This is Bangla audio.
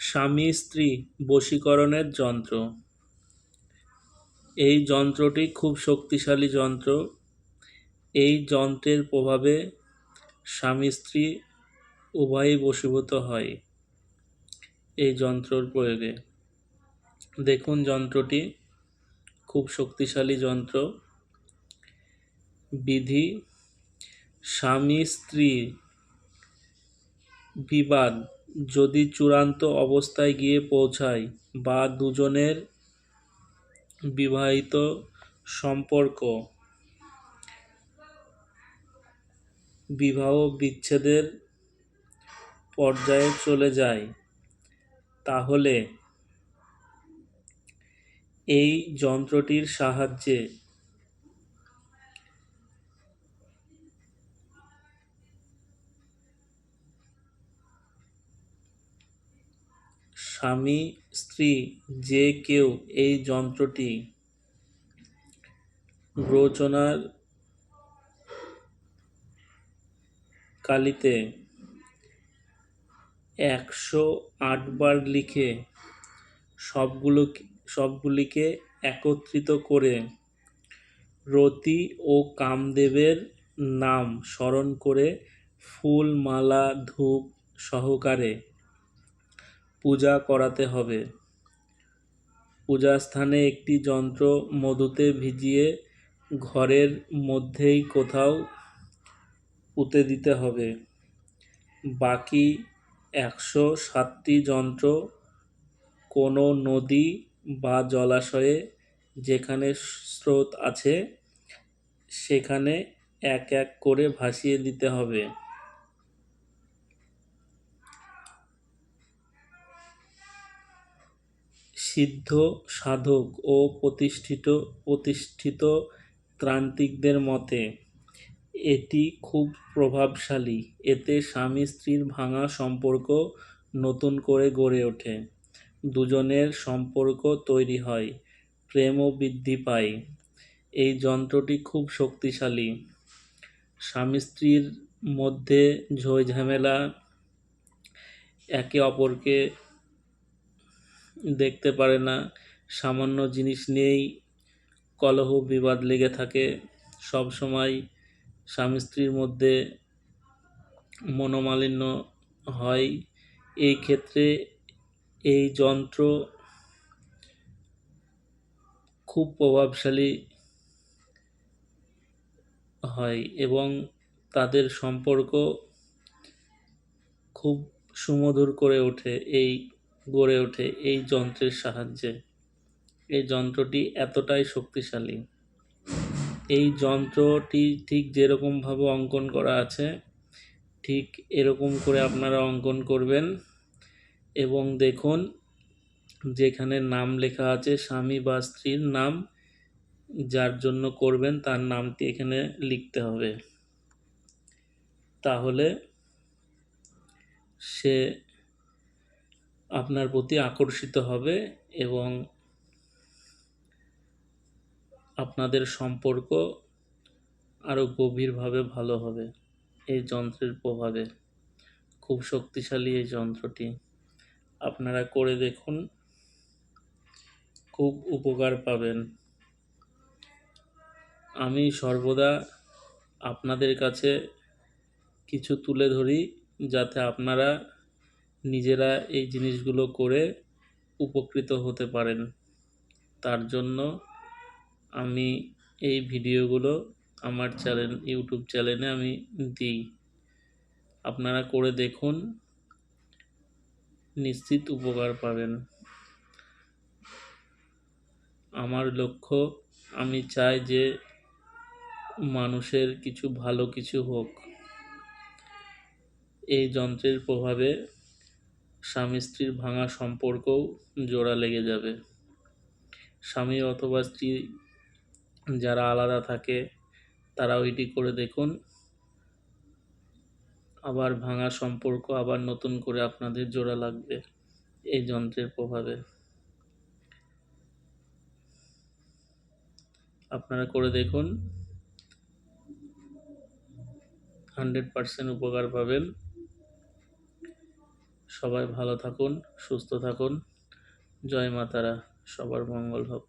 স্বামী স্ত্রী বশীকরণের যন্ত্র। এই যন্ত্রটি খুব শক্তিশালী যন্ত্র। এই যন্ত্রের প্রভাবে স্বামী স্ত্রী উভয়ই বশীভূত হয় এই যন্ত্রর প্রয়োগে। দেখুন যন্ত্রটি খুব শক্তিশালী যন্ত্র। বিধি স্বামী স্ত্রী বিবাদ যদি চূড়ান্ত অবস্থায় গিয়ে পৌঁছায় বা দুজনের বিবাহিত সম্পর্ক, বিবাহ বিচ্ছেদের পর্যায়ে চলে যায়, তাহলে এই যন্ত্রটির সাহায্যে স্বামী, স্ত্রী, যে কেউ এই যন্ত্রটি রচনার কালিতে একশো আটবার লিখে সবগুলো সবগুলিকে একত্রিত করে রতি ও কামদেবের নাম স্মরণ করে ফুল মালা ধূপ সহকারে পূজা করাতে হবে। পূজাস্থানে একটি যন্ত্র মধুতে ভিজিয়ে ঘরের মধ্যেই কোথাও পুঁতে দিতে হবে। বাকি একশো সাতটি যন্ত্র কোনো নদী বা জলাশয়ে যেখানে স্রোত আছে, সেখানে এক এক করে ভাসিয়ে দিতে হবে। সিদ্ধ সাধক ও প্রতিষ্ঠিত প্রতিষ্ঠিত ত্রান্তিকদের মতে, এটি খুব প্রভাবশালী। এতে স্বামী স্ত্রীর ভাঙা সম্পর্ক নতুন করে গড়ে ওঠে। দুজনের সম্পর্ক তৈরি হয়, প্রেমও বৃদ্ধি পায়। এই যন্ত্রটি খুব শক্তিশালী। স্বামী স্ত্রীর মধ্যে ঝই ঝামেলা একে অপরকে দেখতে পারে না। সামান্য জিনিস নিয়েই কলহ, বিবাদ লেগে থাকে। সব সময় স্বামী স্ত্রীর মধ্যে মনোমালিন্য হয়। এই ক্ষেত্রে এই যন্ত্র খুব প্রভাবশালী হয় এবং তাদের সম্পর্ক খুব সুমধুর করে ওঠে এই গড়ে ওঠে এই যন্ত্রের সাহায্যে। এই যন্ত্রটি এতটাই শক্তিশালী। এই যন্ত্রটি ঠিক যেরকমভাবে অঙ্কন করা আছে, ঠিক এরকম করে আপনারা অঙ্কন করবেন। এবং দেখুন, যেখানে নাম লেখা আছে, স্বামী বা স্ত্রীর নাম, যার জন্য করবেন তার নামটি এখানে লিখতে হবে। তাহলে সে আপনার প্রতি আকর্ষিত হবে এবং আপনাদের সম্পর্ক আরও গভীরভাবে ভালো হবে এই যন্ত্রের প্রভাবে। খুব শক্তিশালী এই যন্ত্রটি। আপনারা করে দেখুন, খুব উপকার পাবেন। আমি সর্বদা আপনাদের কাছে কিছু তুলে ধরি, যাতে আপনারা নিজেরা এই জিনিসগুলো করে উপকৃত হতে পারেন। তার জন্য আমি এই ভিডিওগুলো আমার চ্যানেল, ইউটিউব চ্যানেলে আমি দিই। আপনারা করে দেখুন, নিশ্চিত উপকার পাবেন। আমার লক্ষ্য, আমি চাই যে মানুষের কিছু ভালো কিছু হোক। এই যন্ত্রের প্রভাবে স্বামী স্ত্রীর ভাঙা সম্পর্কও জোড়া লেগে যাবে। স্বামী অথবা স্ত্রী যারা আলাদা থাকে তারা ওইটি করে দেখুন। আবার ভাঙা সম্পর্ক আবার নতুন করে আপনাদের জোড়া লাগবে এই যন্ত্রের প্রভাবে। আপনারা করে দেখুন। হান্ড্রেড পারসেন্ট উপকার পাবেন। সবাই ভালো থাকুন সুস্থ থাকুন। জয় মাতারা সবার মঙ্গল হোক।